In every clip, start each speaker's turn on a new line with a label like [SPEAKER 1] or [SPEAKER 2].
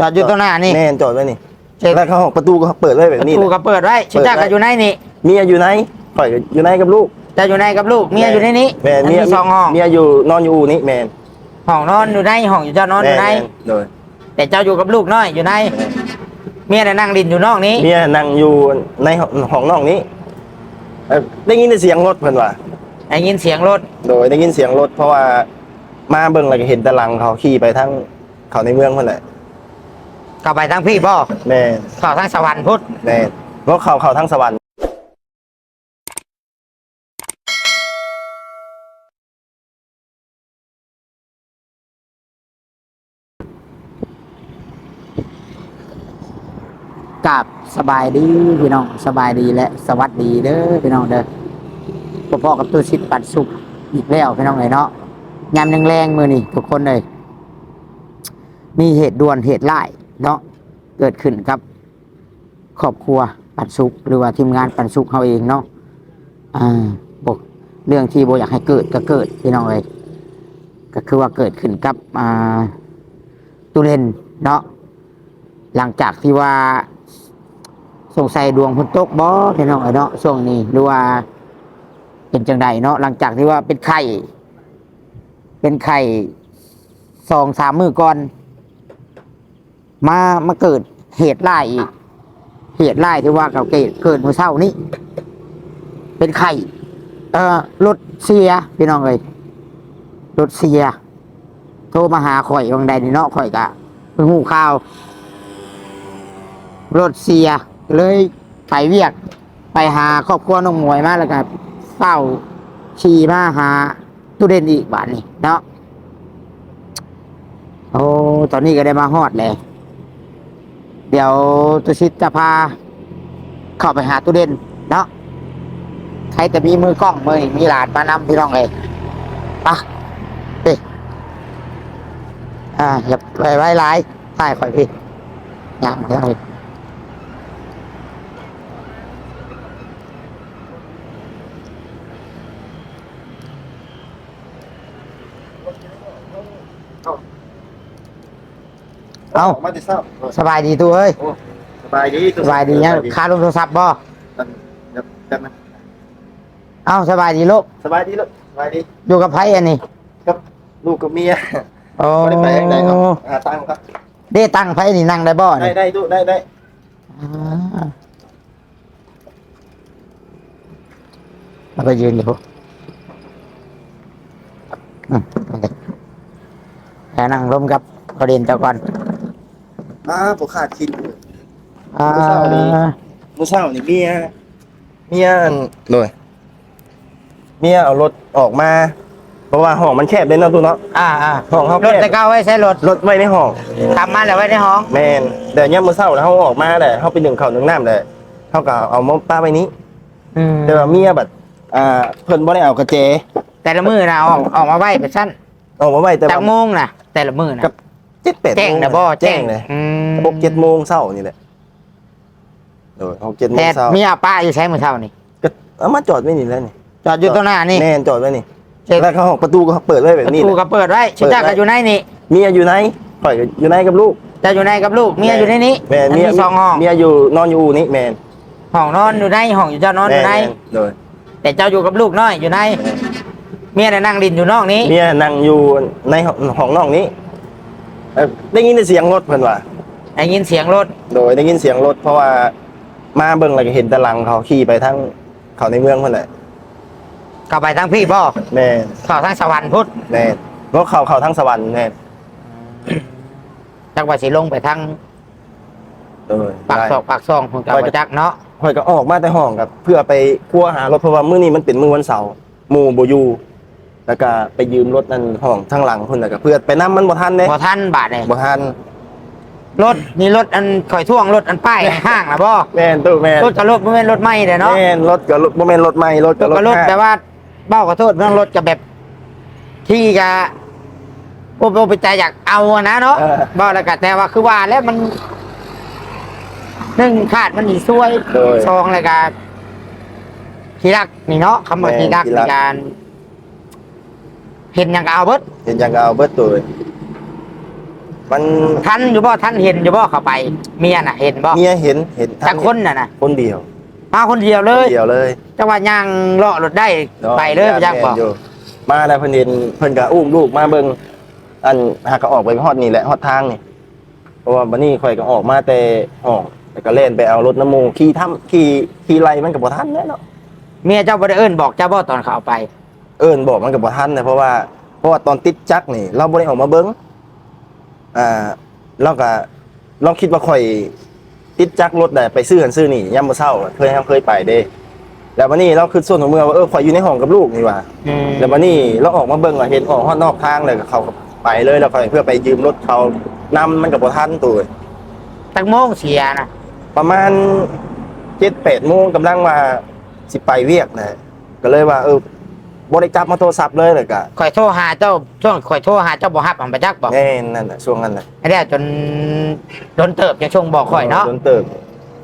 [SPEAKER 1] จอดอยู่ตรงหน้านี่
[SPEAKER 2] แม่นจอดไว้นี่
[SPEAKER 1] เจ็ด
[SPEAKER 2] แล้วเขาห้องประตูก็เปิดไว้แบบนี้
[SPEAKER 1] ประตู
[SPEAKER 2] แห
[SPEAKER 1] ก็
[SPEAKER 2] ละ
[SPEAKER 1] เปิดไว้ชิจ้าก็อยู่ในนี่
[SPEAKER 2] เมียอยู่ไหนข่อยก็อยู่ไหนกับลูก
[SPEAKER 1] จะอยู่ในกับลูกเมียอยู่ในนี้
[SPEAKER 2] แม่น
[SPEAKER 1] อัน
[SPEAKER 2] เมีย
[SPEAKER 1] นี้สองห้อง
[SPEAKER 2] เมียอยู่นอนอยู่อู่นี่แม่น
[SPEAKER 1] ห้องนอนอยู่ในห้องอยู่เจ้านอนอยู่ใน
[SPEAKER 2] แม่โดย
[SPEAKER 1] แต่เจ้าอยู่กับลูกน้อยอยู่ในเมียน่ะนั่งดินอยู่นอกนี้
[SPEAKER 2] เมียนั่งอยู่ในห้องห้องนอกนี้เอ่อได้ยินแต่เสียงรถเพิ่นว่า
[SPEAKER 1] ได้ยินเสียงรถ
[SPEAKER 2] โดยได้ยินเสียงรถเพราะว่ามาเบิ่งแล้วก็เห็นแตะลังเขาขี่ไปทั้งเขาในเมืองเพิ่นแหละ
[SPEAKER 1] กลับไปทางพี่บ่
[SPEAKER 2] แม่น
[SPEAKER 1] เข้าทางสวรรค์พุทธ
[SPEAKER 2] แม่นรถเขาเขาทั้งสวรรค์
[SPEAKER 1] กับสบายดีพี่น้องสบายดีและสวัสดีเด้อพี่น้องเด้อพ่อๆกับตู้ชิดปัดสุกอีกแล้วพี่น้องเลยเนาะยามแรงๆมือนี่ทุกคนเลย มีเหตุด่วนเหตุร้าย เนาะเกิดขึ้นครับครอบครัวปันสุขหรือว่าทีมงานปันสุขเขาเองเนาะอ่าบอกเรื่องที่โบอยากให้เกิดก็เกิดพี่น้องเลยก็คือว่าเกิดขึ้นกับอ่าตุเรนเนาะหลังจากที่ว่าสงสัยดวงพุนตกบ่พี่น้องเอ้ยเนาะช่วงนี้หรือว่า เป็นจังใดเนาะหลังจากที่ว่าเป็นไข่เป็นไข่สองสามมือก่อน มามาเกิดเหตุร้ายอีก เหตุร้ายที่ว่าเก่าเกิดเกิดมื่อเช้านี้เป็นไข่เอ่อรถเสียพี่น้องเลยรถเสีย โทรมาหาข่อยวังใดนี่เนาะข่อยกะเพิ่งหูข่าวรถเสีย เลยไปเวียก ไปหาครอบครัวน้องมวยมาแล้วก็เฝ้าขี่มาหาตู้เด่นอีกบาทนี่เนาะโอ้ตอนนี้ก็ได้มาฮอดเลย เดี๋ยวตุชิตจะพา เข้าไปหาตู้เด่นเนาะใครจะมีมือกล้องมือมีหลานมานำพี่น้องเลยไปะเฮ้อ่าอย่าไปไว้ร้ายใต้ข่อยพี่ยามเดี๋ยวเลย เอา
[SPEAKER 2] มาติดเศร้า
[SPEAKER 1] สบายดีตู้เฮ้ย
[SPEAKER 2] โอ้สบายดี
[SPEAKER 1] สบายดีเนี่ยคาลงโทรศัพท์บ่
[SPEAKER 2] เดี๋ยวแป๊บนึง
[SPEAKER 1] เอาสบายดีลูก
[SPEAKER 2] สบายดีลูกสบายดี
[SPEAKER 1] อยู่กับไพ่อันนี้
[SPEAKER 2] ครับ ลูกกับเมีย
[SPEAKER 1] โอ้
[SPEAKER 2] ไม่ได้ไปไหนครับหาตังค์ครับ
[SPEAKER 1] ได้ตั้งไพ่นี่นั่งได้บ่
[SPEAKER 2] ได้
[SPEAKER 1] นี่
[SPEAKER 2] ได้ดูได้ได้
[SPEAKER 1] อ่าแล้วก็ยืนอยู่อืมโอเคแล้วนั่งร่วมกับประเด็นเจ้าก่อน
[SPEAKER 2] อ่าผมขาดคิด
[SPEAKER 1] อ่า
[SPEAKER 2] เช้านี้มื้อเช้านี่เมียเมียอันโดยเมียเอารถออกมา เพราะว่าห้องมันแคบเลยเนาะตู้เนาะ
[SPEAKER 1] อ่าอ่า
[SPEAKER 2] ห้องเขา
[SPEAKER 1] รถ
[SPEAKER 2] แคบ
[SPEAKER 1] แต่เก้าไว้ใช้รถ
[SPEAKER 2] รถไว้ในห้อง
[SPEAKER 1] ทำมาแล้วไว้ในห้อง
[SPEAKER 2] แมนเดี๋ยวเนี่ยามมื้อเช้าแล้วเขาออกมาแหละเขาไปดึงข้าวดึงน้ำเลยเขาก็เอามาป้าไว้นี้
[SPEAKER 1] อืม
[SPEAKER 2] แต่ว่าเมียแบบอ่าเพิ่นบ่ได้เอากระเจ
[SPEAKER 1] แต่ละมือนะออกออกมาไว้เป็นสั้น
[SPEAKER 2] เอามาไว้แต่
[SPEAKER 1] จาก
[SPEAKER 2] ว่า
[SPEAKER 1] โมงนะแต่ละมือนะ
[SPEAKER 2] กับ เจ็ดแปด
[SPEAKER 1] แจ้ง
[SPEAKER 2] โมง
[SPEAKER 1] นะบ่
[SPEAKER 2] แจ้งเลย
[SPEAKER 1] อืม
[SPEAKER 2] หกเจ็ดโมงเช้านี่แหละโดยหกเจ็ดโม
[SPEAKER 1] แต่
[SPEAKER 2] งเช้า
[SPEAKER 1] เมียป้าอยู่ใช้มือเท่านี่
[SPEAKER 2] ก็เอามาจอดไว้นี่แล้วนี่
[SPEAKER 1] จอดอยู่ตรงหน้านี่
[SPEAKER 2] แม่นจอดไว้นี่
[SPEAKER 1] เจ็ด
[SPEAKER 2] แล้วเขาห้องประตูก็เปิดไว้แบ
[SPEAKER 1] ป
[SPEAKER 2] บ
[SPEAKER 1] ระ
[SPEAKER 2] นี้
[SPEAKER 1] ตู
[SPEAKER 2] แหละ
[SPEAKER 1] ก็เปิดไว้ชิจ้าก็อยู่ในนี่
[SPEAKER 2] เมียอยู่ไหนข่อยก็อยู่ไหนกับลูก
[SPEAKER 1] จะอยู่ในกับลูกเมียอยู่ในนี้
[SPEAKER 2] แม่น
[SPEAKER 1] อัน
[SPEAKER 2] เมีย
[SPEAKER 1] นี้สองห้อง
[SPEAKER 2] เมียอยู่นอนอยู่อู่นี่แม่น
[SPEAKER 1] ห้องนอนอยู่ในห้องอยู่เจ้านอนอยู่ใน
[SPEAKER 2] แม่โดย
[SPEAKER 1] แต่เจ้าอยู่กับลูกน้อยอยู่ในเมียน่ะนั่งดินอยู่นอกนี้
[SPEAKER 2] เมียนั่งอยู่ในห้องนอกนี้ เอ่อได้ยินแต่เสียงรถเพิ่นว่า
[SPEAKER 1] ได้ยินเสียงรถ
[SPEAKER 2] โดยได้ยินเสียงรถเพราะว่ามาเบิ่งแล้วก็เห็นแตะลังเขาขี่ไปทั้งเขาในเมืองเพิ่นแหละ
[SPEAKER 1] กลับไปทางพี่บ่
[SPEAKER 2] แม่น
[SPEAKER 1] เข้าทางสวรรค์พุทธ
[SPEAKER 2] แม่นรถเขาเขาทั้งสวรรค์แม่น
[SPEAKER 1] จักว่าสิลงไปทาง
[SPEAKER 2] โดย
[SPEAKER 1] ปาก
[SPEAKER 2] ได้
[SPEAKER 1] ซอกปากซองของกับบ่จักเนาะ
[SPEAKER 2] ข่อยก็ออกมาแต่ห้องกับ เพื่อไปคั่วหารถเพราะว่ามื้อนี้มันเป็นมื้อวันเสาร์หมู่บ่อยู่ แล้วก็ไปยืมรถนั่นห้องทางหลังเพิ่นแล้วก็เพื่อไปนํมันบ่ทันเด้
[SPEAKER 1] บ่ทันบาทเลย
[SPEAKER 2] บ่ทัน
[SPEAKER 1] รถนี่รถอันข่อยท่วงรถอันป้ายห้างนะบ่
[SPEAKER 2] แม่นตู้แม่น
[SPEAKER 1] รถกับรถบ่แม่นรถใหม่เด้เนาะ
[SPEAKER 2] แม่นรถกับรถบ่แม่นรถใหม่รถ
[SPEAKER 1] ร
[SPEAKER 2] กับ
[SPEAKER 1] ถ
[SPEAKER 2] รถ
[SPEAKER 1] กับรถ
[SPEAKER 2] ห้าง
[SPEAKER 1] แต่ว่าเบ้าขอโทษเรื่องรถกับแบบที่กะโอ้โหไปใจอยากเอาอะนะเนาะ
[SPEAKER 2] เออ
[SPEAKER 1] บ่แล้วก็แต่ว่าคือว่าแล้วมันหนึ่งขาดมันอีซวย
[SPEAKER 2] โดย
[SPEAKER 1] ซองเลยกาทีรักนี่เนาะคำว่า
[SPEAKER 2] แม่น
[SPEAKER 1] ทีรัก
[SPEAKER 2] ที่
[SPEAKER 1] ใน
[SPEAKER 2] รัก
[SPEAKER 1] การ เห็นอย่างก็เอาเบิด
[SPEAKER 2] เห็นยังก็เอาเบิดตัวเลยมัน
[SPEAKER 1] ท่านอยู่บ่ท่านเห็นอยู่บ่เข้าไป เมียน่ะ เห็นบ่
[SPEAKER 2] เมียเห็นเห็น
[SPEAKER 1] แต่คนน่ะนะ
[SPEAKER 2] คนเดียว
[SPEAKER 1] มาคนเดียวเลย
[SPEAKER 2] คนเดียวเลย
[SPEAKER 1] จังหวะย่างเลาะรถได้
[SPEAKER 2] นาะ
[SPEAKER 1] ไปเลยไปจักบ่
[SPEAKER 2] แม่นอยู่มาแล้วเพิ่นเห็นเพิ่นก็อุ้มลูกมาเบิ่งอันหากก็ออกไปฮอดนี่แหละฮอดทางนี่เพราะว่าบัดนี้ข่อยก็ออกมาแต่ห้องแล้วก็เล่นไปเอารถน้ำมูขี่ทํขี่ขี่ไล่มันก็บ่ทันแน่เนาะ
[SPEAKER 1] เมียเจ้าบ่ได้เอิ้นบอกเจ้าบ่ตอนเขาเอาไป
[SPEAKER 2] เอิ้นบอกมันก็บ่ทันนะเพราะว่าเพราะว่าตอนติดจักรนี่ เราบ่ได้ออกมาเบิ่งอ่าเราก็เราคิดว่าข่อยติดจักรรถได้ไปซื้อหันซื้อนี่ยามมื้อเช้าเคยเคยไปเด้แล้ววันนี้เราคือส่วนของเมืองว่าเออข่อยอยู่ในห้องกับลูกนี่หว่า
[SPEAKER 1] อืม
[SPEAKER 2] แล้ววันนี้เราออกมาเบิ่งว่าเห็นออกฮอดนอกทางเลยก็เขาก็ไปเลยแล้วค่อยเพื่อไปยืมรถเขานำมันกับบ่ทันตัว
[SPEAKER 1] ตักโมงเสียนะ
[SPEAKER 2] ประมาณ7-8โมงกำลังว่าสิไปเวียกนะก็เลยว่าเออ บ่ได้จับมาโทรศัพท์เลยเลยก็
[SPEAKER 1] ข่อยโทรหาเจ้าช่วงข่อยโทรหาเจ้าบ่ฮับอันประจักบอก
[SPEAKER 2] แน่นั่นน่ะช่วงนั้นน่ะ
[SPEAKER 1] ไอ้เด้จนโดนเติบจะช่วงบอกข่อยเนาะ
[SPEAKER 2] จนเติบ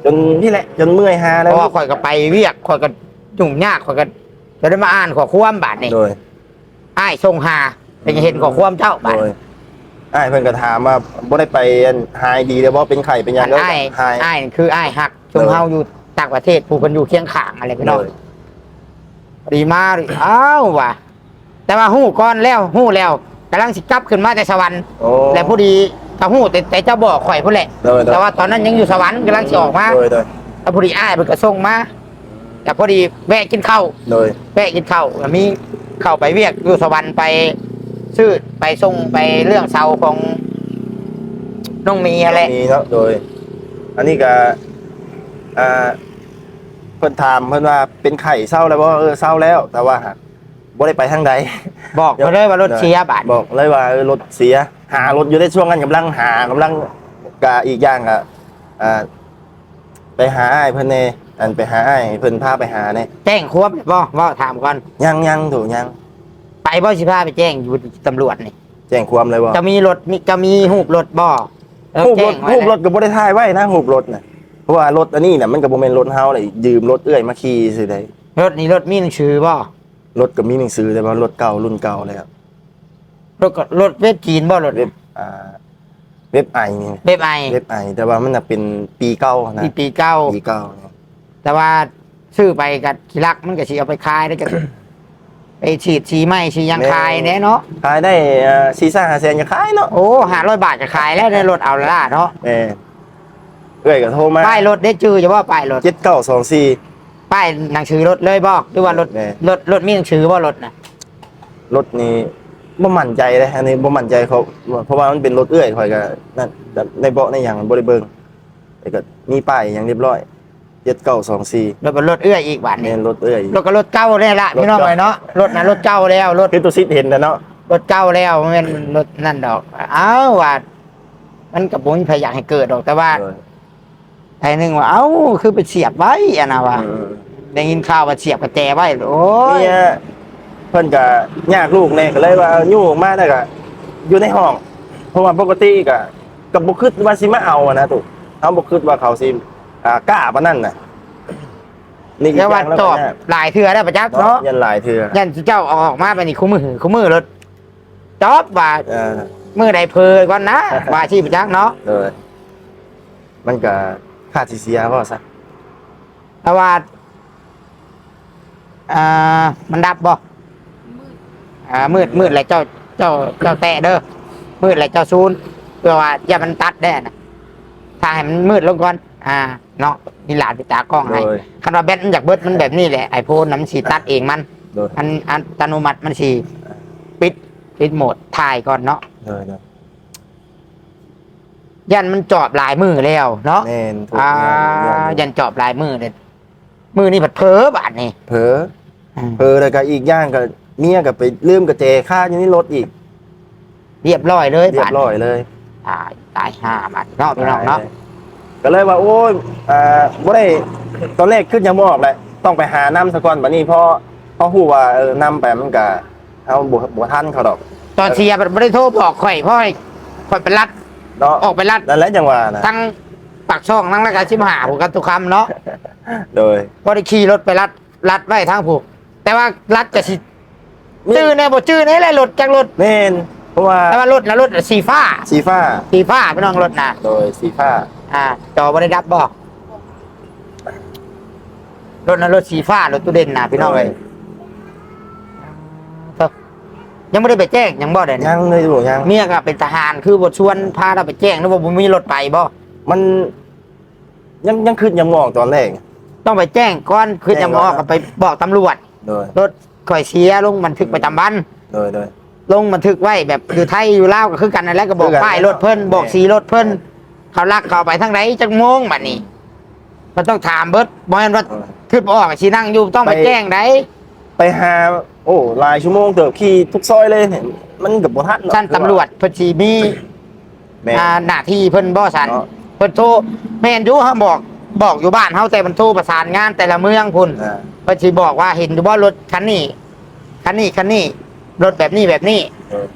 [SPEAKER 2] จนนี่แหละจนเมื่อยหา
[SPEAKER 1] เพ
[SPEAKER 2] แล้ว
[SPEAKER 1] ราะว่าข่อยก็ไปเวียกข่อยก็ยุ่งยากข่อยก็จะได้มาอ่านขอความบาดนี่
[SPEAKER 2] โดย
[SPEAKER 1] อ้ายส่งหาเป็นเห็นขอความเจ้าบาด
[SPEAKER 2] โดยอ้ายเพิ่นก็ถามว่าบ่ได้ไปหายดีแล้วบ่เป็นไข้เป็นหยั
[SPEAKER 1] อั
[SPEAKER 2] ง
[SPEAKER 1] น
[SPEAKER 2] แล้ว
[SPEAKER 1] อ้าย
[SPEAKER 2] หาย
[SPEAKER 1] อ้ายนี่คืออ้ายหักชุม
[SPEAKER 2] โดย
[SPEAKER 1] เฮาอยู่ต่างประเทศผู้คนอยู่เคียงข้างอะไรพี่น้อง
[SPEAKER 2] โดย
[SPEAKER 1] ดีมากเลยอ้าวว่ะ แต่ว่าหู้ก้อนแล้วหู้แล้วกำลังสิกลับขึ้นมาแต่สวรรค์
[SPEAKER 2] โอ้
[SPEAKER 1] และผู้ดีถ้าหู้แต่แต่เจ้าบอกข่อยผู้นแหละ
[SPEAKER 2] โดยโดย
[SPEAKER 1] แต่ว่าตอนนั้นยังอยู่สวรรค์กำลังสิออกมา
[SPEAKER 2] โดยโดย
[SPEAKER 1] แล้วผู้ดีอ้ายมันก็ส่งมาแต่พอดีแวะกินข้าว
[SPEAKER 2] โดย
[SPEAKER 1] แวะกินข้าวแล้วมีเข้าไปเวียกอยู่สวรรค์ไปซื้อไปส่งไปเรื่องเสาของน้องมีอะไร
[SPEAKER 2] มีเนาะโดย อันนี้ก็อ่า เพิ่นถามเพิ่นว่าเป็นไข่เศร้าแล้วบ่เออเศร้าแล้ว แต่ว่าหากบ่ได้ไปทางใด
[SPEAKER 1] บอกมาเลยว่ารถเชียบาท
[SPEAKER 2] บอกเลยว่าเออรถเสีย หารถอยู่ในช่วงนั้นกำลังหากำลังกะอีกอย่างก็อ่าไปหาอ้ายเพิ่นแน่อันไปหาอ้ายเพิ่นพาไปหาแน่
[SPEAKER 1] แจ้งควบบ่ว่าถามก่อน
[SPEAKER 2] ยังยังถูกยัง
[SPEAKER 1] ไปบ่สิพาไปแจ้งอยู่ตำรวจนี่
[SPEAKER 2] แจ้งความเลยบ่
[SPEAKER 1] จะมีรถมีจะมีหูบรถบ่เออ
[SPEAKER 2] หูบ
[SPEAKER 1] แจ้
[SPEAKER 2] รงถ
[SPEAKER 1] ไว้
[SPEAKER 2] หูบร
[SPEAKER 1] นะ
[SPEAKER 2] ถก็บ่ได้ถ่ายไว้นะหูบรถน่ะ เพราะว่ารถอันนี้น่ะมันก็บ่แม่นรถเฮาเลยยืมรถเอื้อยมาขี่ซื่อใด
[SPEAKER 1] รถนี่รถมีหนังสือบ่
[SPEAKER 2] รถก็มีหนังสือแต่ว่ารถเก่ารุ่นเก่าเลยครับ
[SPEAKER 1] รถก็รถเว็บจีนบ่รถ
[SPEAKER 2] เว็บอ่าเว็บไอนี่
[SPEAKER 1] เว็บไอ
[SPEAKER 2] เว็บไอแต่ว่ามันน่ะเป็นปีเก่านะ
[SPEAKER 1] ปีปีเก้า
[SPEAKER 2] ปีเก่าเนี่ย
[SPEAKER 1] แต่ว่าซื้อไปกับทีรักมันก็สิเอาไปขายแล้วจะไปฉีดสีไหมสีหยังขายแน่เนาะ
[SPEAKER 2] ขายได้ซีซ่าหาแสนจะขายเนาะ
[SPEAKER 1] โอ้หาร้อยบาทจะขายแล้วในรถเอาละล่ะเนาะ
[SPEAKER 2] เออ เอ้ยก็โทรมา
[SPEAKER 1] ป้ายรถได้จื้อจะว่าป้ายรถ
[SPEAKER 2] เจ็ดเก้าสองสี่
[SPEAKER 1] ป้ายหนังสือรถเลยบ่หรือว่ารถ
[SPEAKER 2] แน่
[SPEAKER 1] รถรถมีหนังสือบ่รถน่ะ
[SPEAKER 2] รถนี้บ่มั่นใจเลยอันนี้บ่มั่นใจเขาเพราะว่ามันเป็นรถเอื้อยข่อยก็นั่นแต่ในเบาะในอย่างมันบ่ได้เบิ่งแต่ก็มีป้ายอย่างเรียบร้อยเจ็ดเก้าสองสี่
[SPEAKER 1] รถเป็นรถเอื้อยอีกบาท
[SPEAKER 2] เนี่
[SPEAKER 1] นี่
[SPEAKER 2] ยรถเอื้อย
[SPEAKER 1] รถก็รถเก่าแล้วล่ะพี่น้อง
[SPEAKER 2] รถเก่า
[SPEAKER 1] เลยเนาะรถน่ะรถเก่าแล้วรถ
[SPEAKER 2] คือตัวซิดเห็นแต่เนาะ
[SPEAKER 1] รถเก่าแล้วมันเป็นรถนั่นดอก เอ้าว่ามันกับผมพยายามให้เกิดดอกแต่ว่า
[SPEAKER 2] เออ
[SPEAKER 1] ไอ้หนึ่งว่าเอ้าคือไปเสียบไว้อะนะว่า
[SPEAKER 2] อืม
[SPEAKER 1] ได้ยินข่าวว่าเสียบกระแจไว้โอ้ย
[SPEAKER 2] เนี่ยเพิ่นก็ยากลูกแน่ก็เลยว่าอยู่ออกมาแล้วก็อยู่ในห้อง เพราะว่าปกติก็ก็บ่คิดว่าสิมาเอาอะนะตุเฮาบ่คิดว่าเขาสิอ่ากล้าปานนั้นน่ะนี่อีก
[SPEAKER 1] แล้ว
[SPEAKER 2] อ
[SPEAKER 1] ว่า
[SPEAKER 2] ย่างแล้ว
[SPEAKER 1] ต
[SPEAKER 2] ก็
[SPEAKER 1] อบ
[SPEAKER 2] ยาก
[SPEAKER 1] หลายเทื่อได้วประจักษ์
[SPEAKER 2] เนาะ
[SPEAKER 1] เนาะ
[SPEAKER 2] ยันหลายเทื่อ
[SPEAKER 1] ยันเจ้าเอาออกมาไปนี่คู่มือคู่มือรถจอบว่า
[SPEAKER 2] เออ
[SPEAKER 1] มือใดเพอก่อนนะว่าชีพประจักษ์เนาะ
[SPEAKER 2] เออมันก็ ค่าสิเสียบ่ซะ
[SPEAKER 1] แต่ว่าอ่ามันดับบ่อ่ามืดมืดแหละเจ้าเจ้าเจ้าแตะเด้อมืดแหละเจ้าซูนเพื่อว่าอย่ามันตัดได้นะถ้าให้มันมืดลงก่อน อ่า เนาะนี่หลานไปตากล้องให้
[SPEAKER 2] โดย
[SPEAKER 1] คันว่าแบตมันอยากเบิดมันแบบนี้แหละไอโฟนน่ะมันสีตัดเองมัน
[SPEAKER 2] โดย
[SPEAKER 1] อันอันอัตโนมัติมันสีปิดปิดโหมดถ่ายก่อนเนาะ
[SPEAKER 2] โดยโดย
[SPEAKER 1] ยันมันจอบหลายมือแล้วเนาะ
[SPEAKER 2] แม่นถูก
[SPEAKER 1] อ่า
[SPEAKER 2] ยัน
[SPEAKER 1] ยันจอบหลายมือเลยมือนี่ผัดเพ้อบาดนี่
[SPEAKER 2] เผลอ
[SPEAKER 1] อืม
[SPEAKER 2] เผลอแล้วก็อีกอย่างก็เมียก็ไปลืมกระเจค่าอยู่ในรถอีก
[SPEAKER 1] เรียบร้อยเลย
[SPEAKER 2] เรีย
[SPEAKER 1] บาด
[SPEAKER 2] บร้อยเลย
[SPEAKER 1] ตายตายห้าบาดเนาะพี่น้องเนาะ
[SPEAKER 2] ก็เลยว่าโอ้ยอ่าบ่ได้ตอนแรกขึ้นยังบ่ออกเลยต้องไปหาน้ำสะก่อนบัดนี้เพราะเพราะฮู้ว่าเออน้ำไปมันก็เฮาบ่บ่ทันเขาดอก
[SPEAKER 1] ตอนเชียร์ไม่ได้โทรบอกข่อยเพราะข่อยไปรัด
[SPEAKER 2] เนาะ
[SPEAKER 1] ออกไปรัด
[SPEAKER 2] นั่นแหละจังหวะนะ
[SPEAKER 1] ทั้งปากช่องทั้งรายการชิมหาผมกันทุกคำเนาะ
[SPEAKER 2] โดย
[SPEAKER 1] พอได้ขี่รถไปรัดรัดไว้ทั้งผูกแต่ว่ารัดจะสิจื้อแน่บ่จื้อแน่เลยรถจากรถ
[SPEAKER 2] แม่นเพราะว่า
[SPEAKER 1] แต่ว่ารถนะรถสีฟ้า
[SPEAKER 2] สีฟ้า
[SPEAKER 1] สีฟ้าพี่น้องรถนะ
[SPEAKER 2] โดยสีฟ้า
[SPEAKER 1] อ่าจอบริดับบอกรถนะรถสีฟ้ารถตู้เด่นนะพี่น้องเลยเอ้า ยังไม่ได้ไปแจ้งยังบ่ได้
[SPEAKER 2] ยังเลยดูยัง
[SPEAKER 1] เมียก็เป็นทหารคือบทชวนพาเราไปแจ้งแล้วว่าบ่มีรถไปบ่
[SPEAKER 2] มันยังยังขึ้นยังงอกตอนแรก
[SPEAKER 1] ต้องไปแจ้งก่อนคือจะมอ
[SPEAKER 2] แจ้งก่อน
[SPEAKER 1] ก็ไปบอกตำรวจ
[SPEAKER 2] โดย
[SPEAKER 1] รถข่อยเสียลงบันทึกประจำวัน
[SPEAKER 2] โดย โดย
[SPEAKER 1] ลงบันทึกไว้แบบอยู่ไทยอยู่ลาวก็คือกันนั่นแหละก็บอก
[SPEAKER 2] คือกัน
[SPEAKER 1] ป้ายรถเพิ่นบอกสีรถเพิ่นเขาลักเขาไปทางไหนจักโมงบัดนี้มันต้องถามเบิดบ่แม่นว่าคือบ่ออกสินั่งอยู่ต้องไปแจ้งได้
[SPEAKER 2] ไปหา โอ้หลายชั่วโมงเติบขี่ทุกซอยเลยเนี่ยมันกับบ่ทันหรอก
[SPEAKER 1] ชั้นตำรวจเพิ่นสิมี
[SPEAKER 2] แม่
[SPEAKER 1] อ่าหน้าที่เพิ่นบ่สัน
[SPEAKER 2] เนาะ
[SPEAKER 1] เพิ่นโทรแม่นอยู่เฮาบอกบอกอยู่บ้านเฮาแต่มันโทรประสานงานแต่ละเมืองพุ่น
[SPEAKER 2] อ่า
[SPEAKER 1] เพิ่นสิบอกว่าเห็นอยู่บ่รถคันนี้คันนี้คันนี้รถแบบนี้แบบนี้
[SPEAKER 2] เออ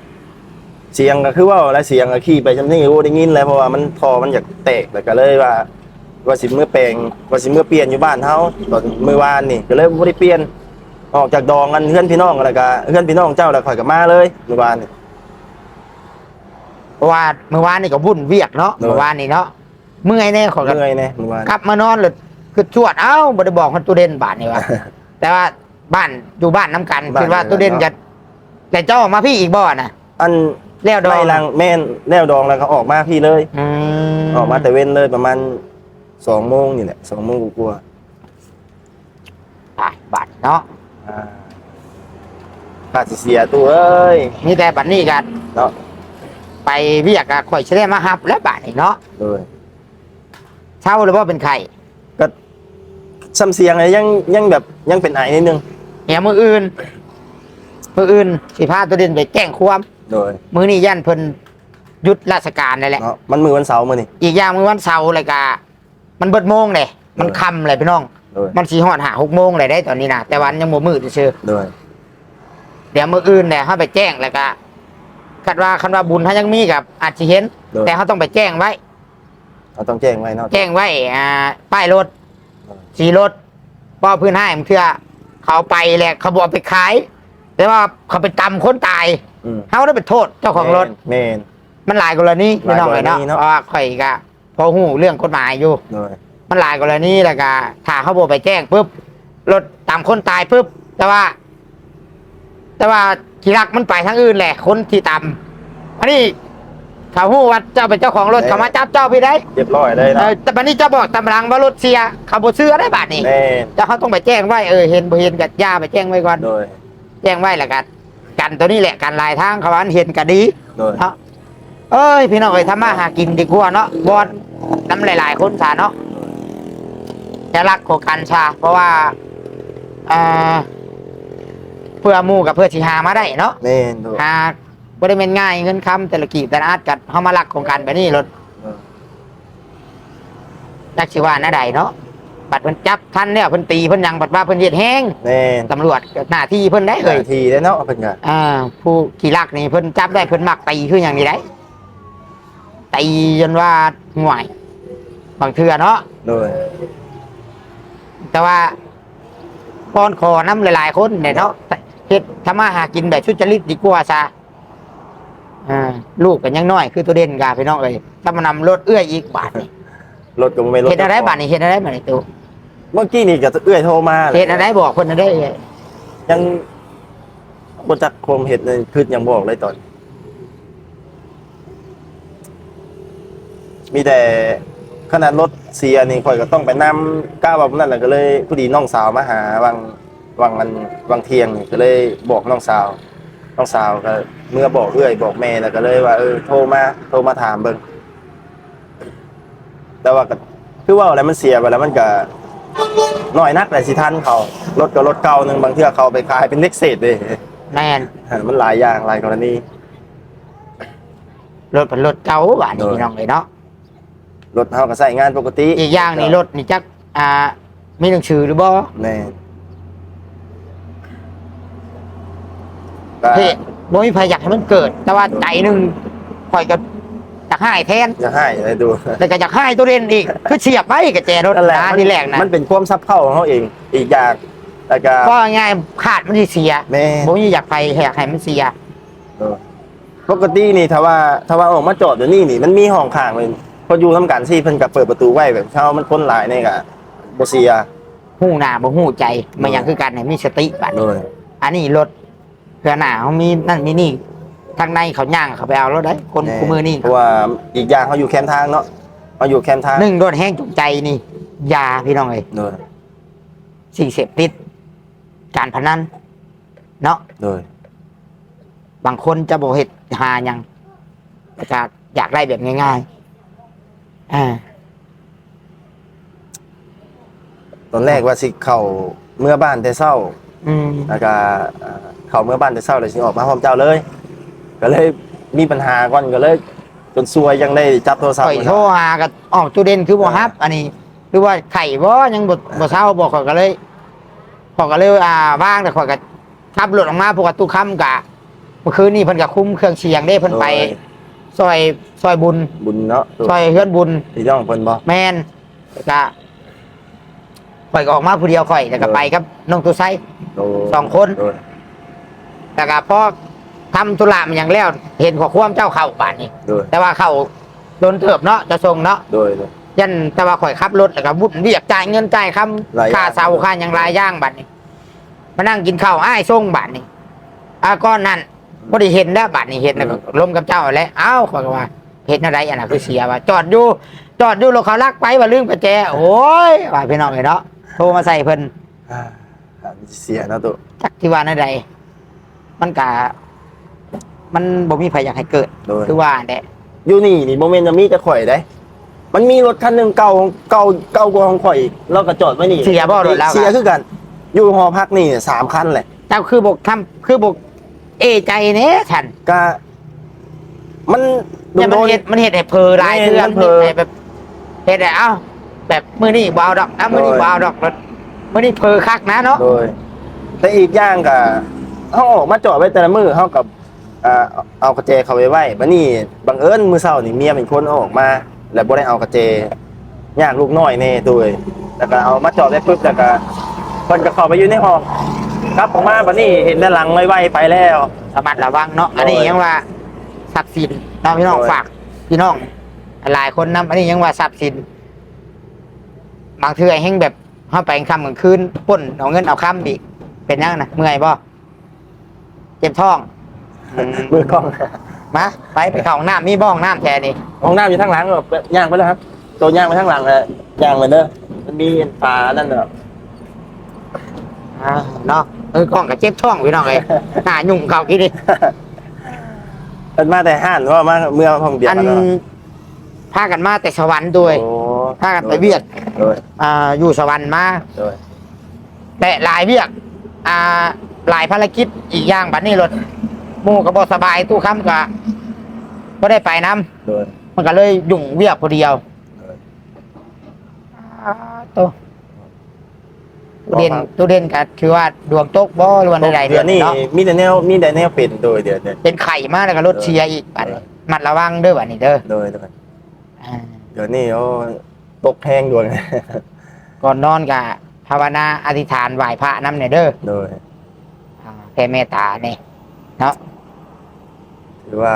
[SPEAKER 2] เสียงก็คือว่าแล้วเสียงก็ขี่ไปจำนี่โอ้ได้ยินแล้วเพราะว่ามันทอมันอยากแตกแล้วก็เลยว่า ว่าสิเมื่อแปลงว่าสิเมื่อเปลี่ยนอยู่บ้านเฮาตอนเมื่อวานนี่ก็เลยบ่ได้เปลี่ยน ออกจากดองกันเพื่อนพี่น้องกันแล้วก็เพื่อนพี่น้องเจ้าแล้วข่อยก็มาเลยเมื่อวานนี่
[SPEAKER 1] เพราะว่าเมื่อวานนี่ก็วุ่นเวียกเนาะ
[SPEAKER 2] เนอะ
[SPEAKER 1] เมื่อวานนี่เนาะเมื่อยแน่ขอยก็
[SPEAKER 2] เมื่อยแน่เมื่อวาน
[SPEAKER 1] กลับมานอนเลยคือชวดเอ้าบ่ได้บอกคนตู้เด่นบาทนี่ว่าแต่ว่าบ้านอยู่บ้านน้ำกัน
[SPEAKER 2] บ้าน
[SPEAKER 1] คือว่า
[SPEAKER 2] เดียวกัน
[SPEAKER 1] ตู้เด่นจะแต่เจ้าออกมาพี่อีกบ่น่ะ
[SPEAKER 2] อัน
[SPEAKER 1] แล้วดอ
[SPEAKER 2] ไล่
[SPEAKER 1] ง
[SPEAKER 2] ลังแม่นแล้วดองแล้วก็ออกมาพี่เลย
[SPEAKER 1] อืม
[SPEAKER 2] ออกมาแต่เว้นเลยประมาณสองโมงนี่แหละสองโมงกว่า
[SPEAKER 1] อะบาทเนาะ
[SPEAKER 2] ๆอ่าค่าสิเสียตัวเอ้ย
[SPEAKER 1] มีแต่บัดนี้กัน
[SPEAKER 2] เนาะ
[SPEAKER 1] ไปเวียกอะข่อยสิได้มาฮับแล้วบาทนี่เนาะ
[SPEAKER 2] เลย
[SPEAKER 1] เช่าหรือว่าเป็นไข่
[SPEAKER 2] ก็ซ้ำเสียงเลยยังยังแบบยังเป็นไอนิดนึง
[SPEAKER 1] เนี่ยมืออื่น มืออื่นสิพาตู้เด่นไปแจ้งความ
[SPEAKER 2] โดย
[SPEAKER 1] มือนี้ยันเพิ่นหยุดราชการนั่นแหละ
[SPEAKER 2] เนาะมันมือวันเสาร์มื้อนี่
[SPEAKER 1] อีกอย่างมือวันเสาร์เลยกะมันเบิดโมงเลยมัน
[SPEAKER 2] เออ
[SPEAKER 1] ค่ำเลยพี่น้อง
[SPEAKER 2] โดย
[SPEAKER 1] มันสีหอดหาหกโมงเลยได้ตอนนี้นะแต่วันยังโมมืดเชื่อ
[SPEAKER 2] โดย
[SPEAKER 1] เดี๋ยวมืออื่นเนี่ยเขาไปแจ้งแล้วก็คัดว่าคันว่าบุญเขายังมีกับอาจจะเห็น
[SPEAKER 2] โดย
[SPEAKER 1] แต่เขาต้องไปแจ้งไว้
[SPEAKER 2] เราต้องแจ้งไว้เนาะ
[SPEAKER 1] แจ้งไว้อ่าป้ายรถสีรถป้อพื้นให้มันเพื่อเขาไปแหละเขาบอกไปขาย แต่ว่าเขาไปตำคนตาย
[SPEAKER 2] อืม
[SPEAKER 1] เขาได้ไปโทษเจ้าของรถ
[SPEAKER 2] แม่น
[SPEAKER 1] มันหลายกรณีพี่น้องเลยเนาะ
[SPEAKER 2] หลายกรณีเนาะ
[SPEAKER 1] เพราะว่าข่อยก็พอหูเรื่องกฎหมายอยู่
[SPEAKER 2] โดย
[SPEAKER 1] มันหลายกรณีแล้วก็ถ้าเขาบอกไปแจ้งปุ๊บรถตามคนตายปุ๊บแต่ว่า แต่ว่ากีรักมันไปทางอื่นแหละ คนที่ตามอันนี้เขาหูว่าเจ้าเป็นเจ้าของรถเขามาจับเจ้าไปได้
[SPEAKER 2] เรียบร้อยเลย
[SPEAKER 1] เอ
[SPEAKER 2] เนาะ
[SPEAKER 1] อแต่บันนี้เจ้าบอกตำรังว่ารถเสียเขาบ่ซื้อได้บาทนี่
[SPEAKER 2] แม่น
[SPEAKER 1] เจ้าเขาต้องไปแจ้งไว้เออเห็นบ่เห็นกัดยาไปแจ้งไว้ก่อน
[SPEAKER 2] โดย
[SPEAKER 1] แจ้งไว้แล้วกันกันตัวนี้แหละกันลายทางเขาว่าเห็นก็ดี
[SPEAKER 2] โดย
[SPEAKER 1] เนาะเอ้ยพี่น้องเอ้ยทำมาหากินดีกว่าเนาะบอดน้ำหลาย ๆ คนสาเนาะ จะรักของกัญชาเพราะว่าอ่าเพื่อหมู่กับเพื่อสิหามาได้เนาะ
[SPEAKER 2] แม่นโดย
[SPEAKER 1] หาบ่ได้เป็นง่ายเงินคำแต่ละกีบแต่ละอาดกัดเฮามารักของกันแบบนี้รถจักสิว่าหน้าใดเนาะบัดเพิ่นจับท่านเนี่ยเพิ่นตีเพิ่นหยังบัดว่าเพิ่นเฮ็ดแห้ง
[SPEAKER 2] แม่น
[SPEAKER 1] ตำรวจก็หน้าที่เพิ่นได้
[SPEAKER 2] ห
[SPEAKER 1] เอ่ย
[SPEAKER 2] น้าที่ได้เนาะเพิ่นก็
[SPEAKER 1] อ่าผู้ขี่ลักนี่เพิ่นจับได้เพิ่นมักตีคืออย่างนี้ได้ตีจนว่าห่วยบางเทื่อเนาะ
[SPEAKER 2] โดย
[SPEAKER 1] แต่ว่าปอนคอน้ำหลายๆคนเนี่ยเนาะเฮ็ดทำมาหากินแบบชุจริตดีกว่าซะอ่าลูกกันยังน้อย คือตัวเด่นกาพี่น้องเอ้ยถ้ามานำรถเอื้อยอีกบาทนี่
[SPEAKER 2] รถก็บ่แม่นรถ
[SPEAKER 1] เฮ็ดอะไรบาทนี่เฮ็ดอะไรบาทนี่ตู
[SPEAKER 2] เมื่อกี้นี่ก็เอื้อยโทรมา
[SPEAKER 1] เฮ็ดอะไรบอกคนนั้นได้เอ้ย
[SPEAKER 2] ยังบ่จักโคมเฮ็ดเลยคือยังบอกเลยตอน มีแต่ ขนาดรถเสียนี่ข่อยก็ต้องไปนำก้าวแบบนั้นแหละก็เลยพอดีน้องสาวมาหาวังวังมันวังเทียงนี่ก็เลยบอกน้องสาว น้องสาวก็เมื่อบอกเอื้อยบอกแม่แล้วก็เลยว่าเออโทรมาโทรมาถามเบิ่งแต่ว่าก็คือว่าอะไรมันเสียไปแล้วมันก็น้อยนักแต่สิทันเขารถก็รถเก่าหนึงบางเทื่อเขาไปขายเป็นเล็กเศษเลย
[SPEAKER 1] แม่น
[SPEAKER 2] มันหลายอย่างหลายกรณี
[SPEAKER 1] รถเป็นรถเก่าบาทนี่
[SPEAKER 2] เออ
[SPEAKER 1] พี่น้องเอ้ยเนาะ
[SPEAKER 2] รถเฮาก็ใช้งานปกติ
[SPEAKER 1] อีกอย่างนี่รถนี่จักอ่ามีหนังสือหรือบ่
[SPEAKER 2] แน่ก็
[SPEAKER 1] เฮ้บ่มีใครอยากให้มันเกิด แต่ว่าใจหนึงข่อยก็อยากให้แทน
[SPEAKER 2] จะให้อะไรดู
[SPEAKER 1] แต่ก็อยากให้ตัวเด่นอีกคือเฉียบไว้กับแจรถ
[SPEAKER 2] นั่นแหละ
[SPEAKER 1] นะ
[SPEAKER 2] มัน
[SPEAKER 1] ที่แรกนะ
[SPEAKER 2] มันเป็นความซับเข้าของเขาเอง อีกอย่างแล้วก็
[SPEAKER 1] ก็ง่ายขาดมันสิเสีย
[SPEAKER 2] แม่
[SPEAKER 1] บ่มีอยากไปอยากให้มันเสีย
[SPEAKER 2] เออปกตินี่ถ้าว่าถ้าว่าออกมาจอดเดี๋ยวนี้นี่ มันมีห้องข้างเลยพ ออยู่ทำการที่เพิ่นก็เปิดประตูไว้แบบเช้ามันคนหลายนี่ก็บ่เสีย
[SPEAKER 1] หูหน้าบ่หูใจมันยังคือกันให้มีสติบัด
[SPEAKER 2] โด
[SPEAKER 1] นี้
[SPEAKER 2] ย
[SPEAKER 1] อันนี้รถเพื่อหน้าเขามีนั่นมีนี่ทางในเขาย่างเขาไปเอารถได้คนคู่มือนี่
[SPEAKER 2] เพราะว่าอีกอย่างเขาอยู่แคมป์ทางเนาะเขาอยู่แคมป์ทาง
[SPEAKER 1] หนึ่งโดนแห้งจุกใจนี่ ยาพี่น้องเอ้ย
[SPEAKER 2] โดย
[SPEAKER 1] สิ่งเสพติด การพนันเนาะ
[SPEAKER 2] โดย
[SPEAKER 1] บางคนจะบอกเหตุหาหยังแต่ก็อยากได้แบบง่ายๆ อ่า
[SPEAKER 2] ตอนแรกว่าสิเข้าเมื่อบ้านแต่เช้า
[SPEAKER 1] อืม
[SPEAKER 2] แล้วก็เอ่อเข้าเมื่อบ้านแต่เช้าเลยสิออกมาพร้อมเจ้าเลย ก็เลยมีปัญหาก่อนก็เลยจนซวยยังได้จับโทรศัพท์
[SPEAKER 1] ข่อยโทรหากับออกจูเด่นคือบ่ฮับ อันนี้หรือว่าไข่บ่ยังบ่บ่เศร้าบอกข่อยก็เลยข่อยก็เลยอ่าว่างแต่ข่อยก็ขับรถออกมาปกติค่ำกะเมื่อคืนนี้เพิ่นก็คุ้มเครื่องเสียงได้เพิ่นไป ซอยซอยบุญ
[SPEAKER 2] บุญเนาะ
[SPEAKER 1] ซอยเฮือนบุญ
[SPEAKER 2] ที่ย่องเพิ่นบ่
[SPEAKER 1] แมนก็ข่อยก็ออกมาผู้เดียวข่อยแล้วก็
[SPEAKER 2] เออ
[SPEAKER 1] ไปกับน้องตุไซ
[SPEAKER 2] โด
[SPEAKER 1] สองคน
[SPEAKER 2] โดย
[SPEAKER 1] แต่ก็พอทำธุระมันอย่างแล้ว เห็นขอความเจ้าเข่าบาทนี่
[SPEAKER 2] โดย
[SPEAKER 1] แต่ว่าเข่าโดนเถิบเนาะจะส่งเนาะ
[SPEAKER 2] โดยโดย
[SPEAKER 1] ยันแต่ว่าข่อยขับรถแล้วก็บุญเรียกจ่ายเงินจ่ายค
[SPEAKER 2] หลายำอย่าง
[SPEAKER 1] ค่าเสาค่าอย่างรายย่างบัตรนี่มานั่งกินข้าวอ้ายส่งบัตรนี่อาก้อนนั่น พอได้เห็นแล้วบัตรนี่เห็นแล้วก็ล้มกับเจ้าแล้วเอ้าข่อยก็ว่าเห็นอะไรอันนั้นคือเสียว่า จอดอยู่จอดอยู่รถเขาลักไปว่าลืมประแจโอ้ยว่าพี่น้องไอ้เนาะโทรมาใส่เพิ่น
[SPEAKER 2] อ่าอ่าเสียเนาะตัว
[SPEAKER 1] จักที่ว่าในใดมันกะมันบ่มีใครอยากให้เกิด
[SPEAKER 2] โดย
[SPEAKER 1] คือว่าแหละ
[SPEAKER 2] อยู่นี่นี่โมเมนต์จะมีแต่ข่อยได้ มันมีรถคันหนึ่งเก่าเก่าเก่ากว่าของข่อยอีกเราก็จอดไว้นี่
[SPEAKER 1] เสียบ่รถแล้ว
[SPEAKER 2] เสียคือกัน อยู่หอพักนี่สามคันแหละ
[SPEAKER 1] เจ้าคือบกทำคือบก เอใจเน่ฉัน
[SPEAKER 2] ก็ มัน
[SPEAKER 1] เนี่ยมัน
[SPEAKER 2] โดน
[SPEAKER 1] เห็ดมันเห็ดให้เพอหลาย
[SPEAKER 2] แม่น
[SPEAKER 1] เทื่อ
[SPEAKER 2] มันเผลอ
[SPEAKER 1] เห็ดให้แบบเห็ดให้เอ้าแบบมือนี่บเอาดอกเอ้ามือนี่
[SPEAKER 2] โดย
[SPEAKER 1] บเอาดอกรถมือนี่เพอคักนะเนาะ
[SPEAKER 2] โดยแต่อีกอย่างก็เขาออกมาจอดไว้แต่ละมือเขากับอ่าเอากระเจเขาไว้ไว้บัดนี้บังเอิญมือเศร้านี่เมียเป็นคนเอาออกมา แล้วบ่ได้เอากระเจยากลูกน้อยแน่ตัวเองแล้วก็เอามาจอดได้ปุ๊บแล้วก็เพิ่นก็เข้าไปอยู่ในห้อง ครับออกมาบัดนี้เห็นด้านหลังไวๆไปแล้ว
[SPEAKER 1] ระมัดระวังเนาะอันนี้
[SPEAKER 2] โดย
[SPEAKER 1] ยังว่าทรัพย์สินน้องพี่น้อง
[SPEAKER 2] โดย
[SPEAKER 1] ฝากพี่น้องหลายคนนํอันนี้ยังว่าทรัพย์สิน บางเทื่อแห่งแบบเข้าไปกลางค่ำกลางคืนปล้นเอาเงินเอาค่ำอีกเป็นยังนะเมื่อยบ่เจ็บท้อง
[SPEAKER 2] มือกล้อง
[SPEAKER 1] มาไปไปเข้าห้องน้ำมีบ้องน้ำแทนนี่
[SPEAKER 2] ห้องน้ำอยู่ทางหลังเออย่างไปแล้วครับ ตัวย่างไปทางหลังเลยย่างไปเด้อมันมีฝานั่นเด้อ
[SPEAKER 1] อ่าเนาะเออกล้องกับเจ็บท้องพี่น้องเลยหน้ายุ่งเขากี่ดิ
[SPEAKER 2] เป็นมาแต่ห้านว่ามาเมื่อห้องเดียว
[SPEAKER 1] อัน
[SPEAKER 2] กันเนาะ
[SPEAKER 1] พากันมาแต่สวรรค์ด้วย
[SPEAKER 2] โอ้
[SPEAKER 1] พากันไปเวียด
[SPEAKER 2] โดย
[SPEAKER 1] อ่าอยู่สวรรค์มา
[SPEAKER 2] โดย
[SPEAKER 1] แต่หลายเวียกอ่าหลายภารกิจอีกอย่างบัดนี้รถหมู่กับบสบายตู้ค้ำกะก็ได้ไปน้
[SPEAKER 2] โดยำ
[SPEAKER 1] มันก็เลยยุ่งเวียกคนเดียว
[SPEAKER 2] โดย
[SPEAKER 1] อ่าตัว ตู้เด่นตู้เด่นก็คือว่าดวงตกบ่หรือว่าใดๆ
[SPEAKER 2] เดือนนี้
[SPEAKER 1] เนาะ
[SPEAKER 2] มีแต่แนวมีแต่แนวเป็นโดยเดือนเดือน
[SPEAKER 1] เป็นไข่มากแล้วก็รถเชียร์อีกบัดนี้
[SPEAKER 2] เออ
[SPEAKER 1] มัดระวังเด้อบัดนี้เด้อ
[SPEAKER 2] โดยโดย
[SPEAKER 1] อ่า
[SPEAKER 2] เดือนนี้โอ้ตกแห้งดวง
[SPEAKER 1] ก่อนนอนก็ภาวนาอธิษฐานไหว้พระน้ำเนี่ยเด้อ
[SPEAKER 2] โดย
[SPEAKER 1] อ่าแผ่เมตตาเนี่ยเนาะ
[SPEAKER 2] ถือว่า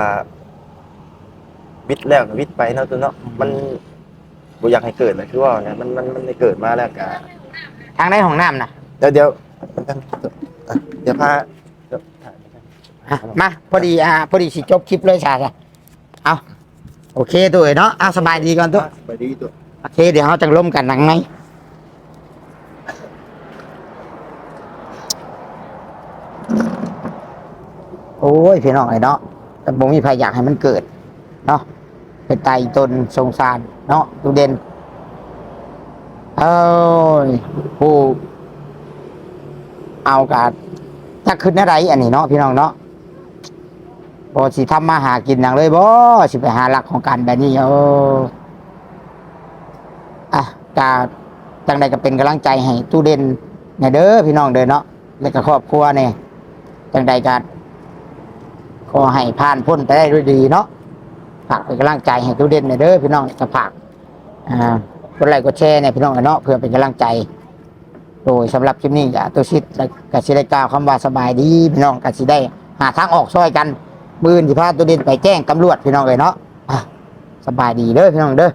[SPEAKER 2] วิทย์แล้วก็วิทย์ไปเนาะตัวเนาะมันบ่อยากให้เกิดนะคือว่าเนี่ยมันมันมันได้เกิดมาแล้วก็
[SPEAKER 1] ทางได้ของน้ำนะ
[SPEAKER 2] เดี๋ยวเดี๋ยวอะเดี๋ยวพาเดี๋ยวถ่ายไม่ได้
[SPEAKER 1] อะมาพอดีอ่าพอดีสิจบคลิปเลยชาจ้ะเอาโอเคตัวเอ๋ยเนาะเอาสบายดีก่อนตัว
[SPEAKER 2] ไปดีตัว
[SPEAKER 1] โอเค เดี๋ยวเราจะร่วมกันหนังไงโอ้ยพี่น้องไอ้เนาะแต่ผมมีใครอยากให้มันเกิด เนาะเป็นไตตนสงสาร เนาะดูเด่น เอ้ยผู้เอากาดถ้าขึ้นอะไรอันนี้เนาะพี่น้องเนาะบอสิทำมาหากินอย่างเลยบ่สิไปหาหลักของการแบบนี้โอ้อะกาจังใดก็เป็นกำลังใจให้ตู้เด่นเนี่ยเด้อพี่น้องเด้อเนาะแล้วก็ครอบครัวเนี่ยจังใดก็ขอให้ผ่านพ้นไปได้ด้วยดีเนาะฝากเป็นกำลังใจให้ทุกเด่นหน่ยเด้อพี่น้องจะฝากอ่า กดไลค์กดแชร์เนี่ยพี่น้องเนาะเพื่อเป็นกำลังใจ โดยสำหรับคลิปนี้ก็ตัวชิดกัสิได้กล่าวคำว่าสบายดีพี่น้องกัสิได้ หาทางออกช่วยกันมืออนสิพาตัวเด่นไปแจ้งตำรวจพี่น้องเลยเนาะสบายดีเด้อพี่น้องเด้อ